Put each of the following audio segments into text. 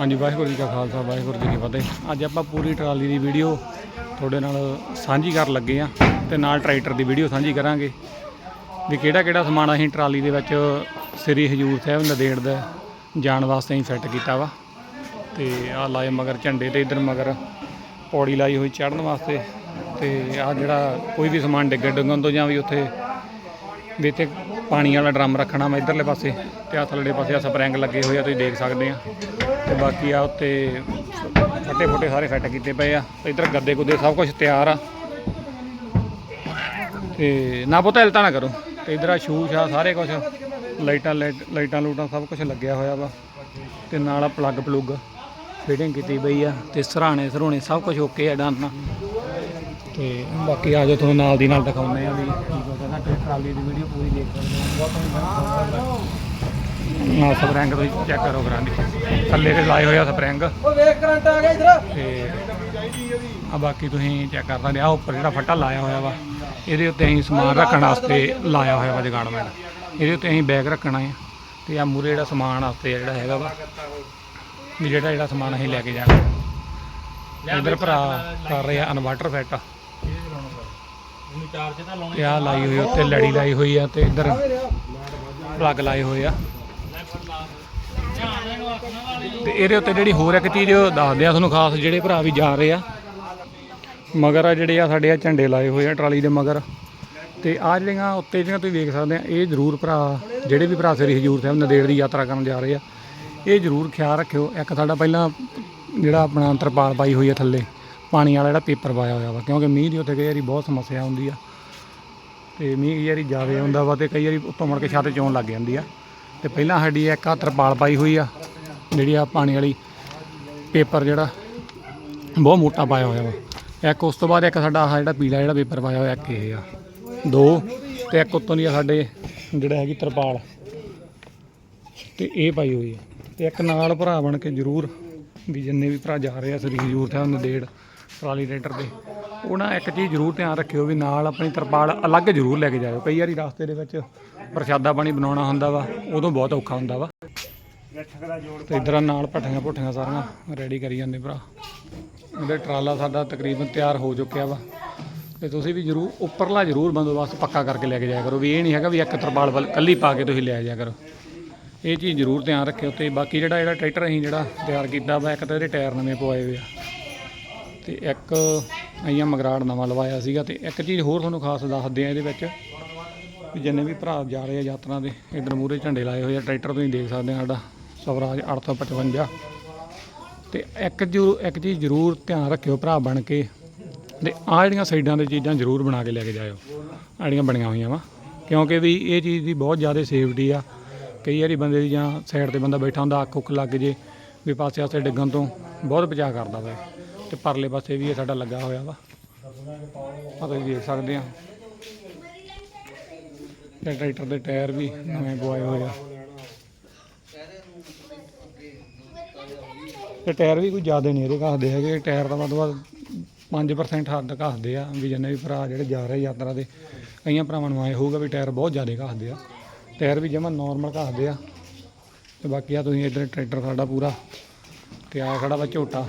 ਹਾਂਜੀ, ਵਾਹਿਗੁਰੂ ਜੀ ਕਾ ਖਾਲਸਾ, ਵਾਹਿਗੁਰੂ ਜੀ ਕੀ ਫਤਿਹ। ਅੱਜ ਆਪਾਂ ਪੂਰੀ ਟਰਾਲੀ ਦੀ ਵੀਡੀਓ ਤੁਹਾਡੇ ਨਾਲ ਸਾਂਝੀ ਕਰਨ ਲੱਗੇ ਆ ਤੇ ਨਾਲ ਟਰੈਕਟਰ ਦੀ ਵੀਡੀਓ ਸਾਂਝੀ ਕਰਾਂਗੇ ਵੀ ਕਿਹੜਾ ਕਿਹੜਾ ਸਮਾਨ ਅਸੀਂ ਟਰਾਲੀ ਦੇ ਵਿੱਚ ਸ੍ਰੀ ਹਜੂਰ ਸਾਹਿਬ ਨਦੇੜ ਦਾ ਜਾਣ ਵਾਸਤੇ ਅਸੀਂ ਫਿੱਟ ਕੀਤਾ ਵਾ। ਤੇ ਆਹ ਲਾਏ ਮਗਰ ਝੰਡੇ ਤੇ ਇਧਰ ਮਗਰ ਪੌੜੀ ਲਾਈ ਹੋਈ ਚੜਨ ਵਾਸਤੇ ਤੇ ਆਹ ਜਿਹੜਾ ਕੋਈ ਵੀ ਸਮਾਨ ਡਿੱਗਣ ਡੁੱਗਣ ਤੋਂ ਜਾਂ ਵੀ ਉੱਥੇ ਵੀ ਇੱਥੇ ਪਾਣੀ ਵਾਲਾ ਡਰਮ ਰੱਖਣਾ ਵਾ ਇਧਰਲੇ ਪਾਸੇ ਤੇ ਆਹ ਥੱਲੜੇ ਪਾਸੇ ਆ ਸਪਰਿੰਗ ਲੱਗੇ ਹੋਏ ਆ, ਤੁਸੀਂ ਦੇਖ ਸਕਦੇ ਆ। ਤੇ ਬਾਕੀ ਆ ਉੱਤੇ ਫੱਟੇ ਫੁੱਟੇ ਸਾਰੇ ਫਿੱਟ ਕੀਤੇ ਪਏ ਆ। ਤੇ ਇਧਰ ਗੱਦੇ ਗੁੱਦੇ ਸਭ ਕੁਝ ਤਿਆਰ ਆ। ਤੇ ਨਾ ਪੁੱਤ ਹਿਲਤਾ ਨਾ ਕਰੋ। ਤੇ ਇਧਰ ਆ ਸ਼ੂ ਸ਼ਾ ਸਾਰੇ ਕੁਝ ਲਾਈਟਾਂ, ਲਾਈਟ- ਲਾਈਟਾਂ, ਲੂਟਾਂ ਸਭ ਕੁਝ ਲੱਗਿਆ ਹੋਇਆ ਵਾ। ਤੇ ਨਾਲ ਆ ਪਲੱਗ ਪਲੁੱਗ ਫਿਟਿੰਗ ਕੀਤੀ ਪਈ ਆ। ਤੇ ਸਰਾਣੇ ਸਰੋਣੇ ਸਭ ਕੁਝ ਓਕੇ ਆ ਡਨ ਤੇ ਬਾਕੀ ਆ ਜਾਓ ਤੁਹਾਨੂੰ ਨਾਲ ਦੀ ਨਾਲ ਦਿਖਾਉਂਦੇ ਆ ਵੀ ਕੀ ਟਰਾਲੀ ਦੀ ਵੀਡੀਓ ਪੂਰੀ ਦੇਖ ਸਕਦੇ ਹੋ। ਬਹੁਤ ਨਾ ਸਪਰਿੰਗ ਤੁਸੀਂ ਚੈੱਕ ਕਰੋ ਕਰਾਂਗੇ। ਥੱਲੇ ਤੇ ਲਾਏ ਹੋਏ ਆ ਸਪਰਿੰਗ। ਉਹ ਵੇਖ ਕਰੰਟ ਆ ਗਿਆ ਇਧਰ। ਤੇ ਆ ਬਾਕੀ ਤੁਸੀਂ ਚੈੱਕ ਕਰ ਸਕਦੇ ਆ। ਉੱਪਰ ਜਿਹੜਾ ਫੱਟਾ ਲਾਇਆ ਹੋਇਆ ਵਾ ਇਹਦੇ ਉੱਤੇ ਅਸੀਂ ਸਮਾਨ ਰੱਖਣ ਵਾਸਤੇ ਲਾਇਆ ਹੋਇਆ ਵਾ ਜਗਾੜਮੈਂਟ ਇਹਦੇ ਉੱਤੇ ਅਸੀਂ ਬੈਗ ਰੱਖਣਾ ਹੈ ਤੇ ਆ ਮੂਰੇ ਜਿਹੜਾ ਸਮਾਨ ਵਾਸਤੇ ਜਿਹੜਾ ਹੈਗਾ ਵਾ ਵੀ ਜਿਹੜਾ ਜਿਹੜਾ ਸਮਾਨ ਅਸੀਂ ਲੈ ਕੇ ਜਾਣਾ। ਇਧਰ ਭਰਾ ਕਰ ਰਹੇ ਇਨਵਰਟਰ ਫਿੱਟ ਤੇ ਆ ਲਾਈ ਹੋਈ ਉੱਤੇ ਲੜੀ ਲਾਈ ਹੋਈ ਆ ਤੇ ਇਧਰ ਪਲੱਗ ਲਾਏ ਹੋਏ ਆ। ਤੇ ਇਹਦੇ ਉੱਤੇ ਜਿਹੜੀ ਹੋਰ ਇੱਕ ਚੀਜ਼ ਦੱਸਦੇ ਆ ਤੁਹਾਨੂੰ ਖਾਸ ਜਿਹੜੇ ਭਰਾ ਵੀ ਜਾ ਰਹੇ ਆ। ਮਗਰ ਆ ਜਿਹੜੇ ਆ ਸਾਡੇ ਆ ਝੰਡੇ ਲਾਏ ਹੋਏ ਆ ਟਰਾਲੀ ਦੇ ਮਗਰ। ਤੇ ਆ ਜਿਹੜੀਆਂ ਉੱਤੇ ਜਿਹੜੀਆਂ ਤੁਸੀਂ ਵੇਖ ਸਕਦੇ ਆ ਇਹ ਜ਼ਰੂਰ ਭਰਾ ਜਿਹੜੇ ਵੀ ਭਰਾ ਸ੍ਰੀ ਹਜੂਰ ਸਾਹਿਬ ਨੰਦੇੜ ਦੀ ਯਾਤਰਾ ਕਰਨ ਜਾ ਰਹੇ ਆ ਇਹ ਜ਼ਰੂਰ ਖਿਆਲ ਰੱਖਿਓ। ਇੱਕ ਸਾਡਾ ਪਹਿਲਾਂ ਜਿਹੜਾ ਆਪਣਾ ਤਰਪਾਲ ਪਾਈ ਹੋਈ ਆ ਥੱਲੇ। ਪਾਣੀ ਵਾਲਾ ਜਿਹੜਾ ਪੇਪਰ ਪਾਇਆ ਹੋਇਆ ਵਾ, ਕਿਉਂਕਿ ਮੀਂਹ ਦੀ ਉੱਥੇ ਕਈ ਵਾਰੀ ਬਹੁਤ ਸਮੱਸਿਆ ਹੁੰਦੀ ਆ। ਤੇ ਮੀਂਹ ਕਈ ਵਾਰੀ ਜ਼ਿਆਦਾ ਆਉਂਦਾ ਵਾ ਤੇ ਕਈ ਵਾਰੀ ਉੱਤੋਂ ਮੁੜ ਕੇ ਛੱਤ ਚੋਂ ਲੱਗ ਜਾਂਦੀ ਆ। ਤੇ ਪਹਿਲਾਂ ਸਾਡੀ ਇੱਕ ਆ ਤਰਪਾਲ ਪਾਈ ਹੋਈ ਆ, ਜਿਹੜੀ ਆ ਪਾਣੀ ਵਾਲੀ ਪੇਪਰ ਜਿਹੜਾ, ਬਹੁਤ ਮੋਟਾ ਪਾਇਆ ਹੋਇਆ ਵਾ। ਇੱਕ ਉਸ ਤੋਂ ਬਾਅਦ ਇੱਕ ਸਾਡਾ ਆਹ ਜਿਹੜਾ ਪੀਲਾ ਜਿਹੜਾ ਪੇਪਰ ਪਾਇਆ ਹੋਇਆ, ਇੱਕ ਇਹ ਆ, ਦੋ, ਤੇ ਇੱਕ ਉੱਤੋਂ ਦੀ ਆ ਸਾਡੇ ਜਿਹੜਾ ਹੈਗੀ ਤਰਪਾਲ। ਤੇ ਇਹ ਪਾਈ ਹੋਈ ਆ। ਤੇ ਇੱਕ ਨਾਲ ਭਰਾ ਬਣ ਕੇ ਜ਼ਰੂਰ ਵੀ ਜਿੰਨੇ ਵੀ ਭਰਾ ਜਾ ਰਹੇ ਆ ਸ੍ਰੀ ਹਜੂਰ ਸਾਹਿਬ ਨੰਦੇੜ ਟਰਾਲੀ ਰੇਟਰ ਤੇ ਨਾ ਇੱਕ ਚੀਜ਼ ਜ਼ਰੂਰ ਧਿਆਨ ਰੱਖਿਓ ਵੀ ਨਾਲ ਆਪਣੀ ਤਰਪਾਲ ਅਲੱਗ ਜ਼ਰੂਰ ਲੈ ਕੇ ਜਾਇਓ। ਕਈ ਵਾਰੀ ਰਸਤੇ ਦੇ ਵਿੱਚ ਪ੍ਰਸ਼ਾਦਾ ਪਾਣੀ ਬਣਾਉਣਾ ਹੁੰਦਾ ਵਾ, ਉਦੋਂ ਬਹੁਤ ਔਖਾ ਹੁੰਦਾ ਵਾ। ਤੇ ਇਧਰ ਨਾਲ ਭੱਠੀਆਂ ਭੁੱਠੀਆਂ ਸਾਰੀਆਂ ਰੈਡੀ ਕਰੀ ਜਾਂਦੇ ਭਰਾ। ਇਹਦੇ ਟਰਾਲਾ ਸਾਡਾ ਤਕਰੀਬਨ ਤਿਆਰ ਹੋ ਚੁੱਕਿਆ ਵਾ। ਤੇ ਤੁਸੀਂ ਵੀ ਜਰੂਰ, ਉੱਪਰਲਾ ਜਰੂਰ ਬੰਦੋਬਸਤ ਪੱਕਾ ਕਰਕੇ ਲੈ ਕੇ ਜਾਇਆ ਕਰੋ। ਵੀ ਇਹ ਨਹੀਂ ਹੈਗਾ ਵੀ ਇੱਕ ਤਰਪਾਲ ਵੱਲ ਕੱਲੀ ਪਾ ਕੇ ਤੁਸੀਂ ਲੈ ਜਾਇਆ ਕਰੋ। ਇਹ ਚੀਜ਼ ਜ਼ਰੂਰ ਧਿਆਨ ਰੱਖਿਓ ਤੇ ਬਾਕੀ ਜਿਹੜਾ ਜਿਹੜਾ ਟਰੈਕਟਰ ਅਸੀਂ ਜਿਹੜਾ ਤਿਆਰ ਕੀਤਾ ਵਾ, ਇੱਕ ਤਾਂ ਇਹਦੇ ਟਾਇਰ ਨਵੇਂ ਪਵਾਏ ਹੋਏ ਆ। ਤੇ ਇੱਕ ਆਈਆਂ ਮਗਰਾੜ ਨਵਾਂ ਲਵਾਇਆ ਸੀਗਾ ਤੇ ਇੱਕ ਚੀਜ਼ ਹੋਰ ਤੁਹਾਨੂੰ ਖਾਸ ਦੱਸਦੇ ਆ ਇਹਦੇ ਵਿੱਚ ਵੀ ਜਿੰਨੇ ਵੀ ਭਰਾ ਜਾ ਰਹੇ ਆ ਯਾਤਰਾ ਦੇ, ਇਧਰ ਮੂਰੇ ਝੰਡੇ ਲਾਏ ਹੋਏ ਆ, ਟਰੈਕਟਰ ਤੁਸੀਂ ਦੇਖ ਸਕਦੇ ਆ ਸਾਡਾ ਸਵਰਾਜ 855 ਤੇ ਇੱਕ ਜ਼ਰੂਰ ਇੱਕ ਚੀਜ਼ ਜ਼ਰੂਰ ਧਿਆਨ ਰੱਖਿਓ ਭਰਾ ਬਣ ਕੇ ਤੇ ਆਹ ਜਿਹੜੀਆਂ ਸਾਈਡਾਂ ਦੇ ਚੀਜ਼ਾਂ ਜ਼ਰੂਰ ਬਣਾ ਕੇ ਲੈ ਕੇ ਜਾਇਓ, ਆ ਜਿਹੜੀਆਂ ਬਣੀਆਂ ਹੋਈਆਂ ਵਾ। ਕਿਉਂਕਿ ਵੀ ਇਹ ਚੀਜ਼ ਦੀ ਬਹੁਤ ਜ਼ਿਆਦਾ ਸੇਫਟੀ ਆ। ਕਈ ਵਾਰੀ ਬੰਦੇ ਦੀ ਜਾਂ ਸਾਈਡ ਤੇ ਬੰਦਾ ਬੈਠਾ ਹੁੰਦਾ ਅੱਖ ਉੱਖ ਲੱਗ ਜੇ, ਵੀ ਪਾਸੇ ਆਸੇ ਡਿੱਗਣ ਤੋਂ ਬਹੁਤ ਬਚਾਅ ਕਰਦਾ ਵਾ ਤੇ ਪਰਲੇ ਪਾਸੇ ਵੀ ਇਹ ਸਾਡਾ ਲੱਗਾ ਹੋਇਆ ਵਾ। ਆ ਤੁਸੀਂ ਦੇਖ ਸਕਦੇ ਆ। ਤੇ ਟਰੈਕਟਰ ਦੇ ਟਾਇਰ ਵੀ ਨਵੇਂ ਪਵਾਏ ਹੋਏ ਆ। ਤੇ ਟਾਇਰ ਵੀ ਕੋਈ ਜ਼ਿਆਦਾ ਨਹੀਂ ਇਹਦੇ ਘਸਦੇ ਹੈਗੇ। ਟਾਇਰ ਦਾ ਵੱਧ ਤੋਂ ਵੱਧ 5% ਹੱਦ ਘਸਦੇ ਆ ਵੀ ਜਿੰਨੇ ਵੀ ਭਰਾ ਜਿਹੜੇ ਜਾ ਰਹੇ ਯਾਤਰਾ ਤੇ, ਕਈਆਂ ਭਰਾਵਾਂ ਨੂੰ ਆਏ ਹੋਊਗਾ ਵੀ ਟਾਇਰ ਬਹੁਤ ਜ਼ਿਆਦਾ ਘਸਦੇ ਆ। ਟਾਇਰ ਵੀ ਜਮਾਂ ਨਾਰਮਲ ਘਸਦੇ ਆ। ਤੇ ਬਾਕੀ ਆ ਤੁਸੀਂ ਇੱਧਰ ਟਰੈਕਟਰ ਸਾਡਾ ਪੂਰਾ ਤੇ ਆ ਖੜਾ ਵਾ ਝੋਟਾ।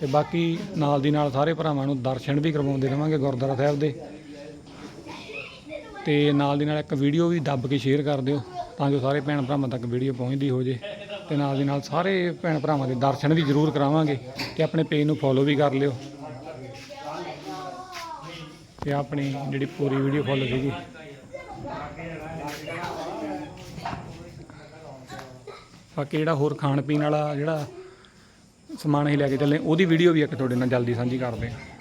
ਤੇ ਬਾਕੀ ਨਾਲ ਦੀ ਨਾਲ ਸਾਰੇ ਭਰਾਵਾਂ ਨੂੰ ਦਰਸ਼ਨ ਵੀ ਕਰਵਾਉਂਦੇ ਰਵਾਂਗੇ ਗੁਰਦੁਆਰਾ ਸਾਹਿਬ ਦੇ। ਤੇ ਨਾਲ ਦੀ ਨਾਲ ਇੱਕ ਵੀਡੀਓ ਵੀ ਦੱਬ ਕੇ ਸ਼ੇਅਰ ਕਰ ਦਿਓ ਤਾਂ ਜੋ ਸਾਰੇ ਭੈਣ ਭਰਾਵਾਂ ਤੱਕ ਵੀਡੀਓ ਪਹੁੰਚਦੀ ਹੋ ਜੇ। ਤੇ ਨਾਲ ਦੀ ਨਾਲ ਸਾਰੇ ਭੈਣ ਭਰਾਵਾਂ ਦੇ ਦਰਸ਼ਨ ਵੀ ਜ਼ਰੂਰ ਕਰਾਵਾਂਗੇ ਤੇ ਆਪਣੇ ਪੇਜ ਨੂੰ ਫੋਲੋ ਵੀ ਕਰ ਲਿਓ। ਤੇ ਆਪਣੀ ਜਿਹੜੀ ਪੂਰੀ ਵੀਡੀਓ ਫੋਲੋ ਸੀਗੀ। ਬਾਕੀ ਜਿਹੜਾ ਹੋਰ ਖਾਣ ਪੀਣ ਵਾਲਾ ਜਿਹੜਾ ਸਮਾਨ ਅਸੀਂ ਲੈ ਕੇ ਚੱਲੇ। ਉਹਦੀ ਵੀਡੀਓ ਵੀ ਇੱਕ ਤੁਹਾਡੇ ਨਾਲ ਜਲਦੀ ਸਾਂਝੀ ਕਰਦੇ ਹਾਂ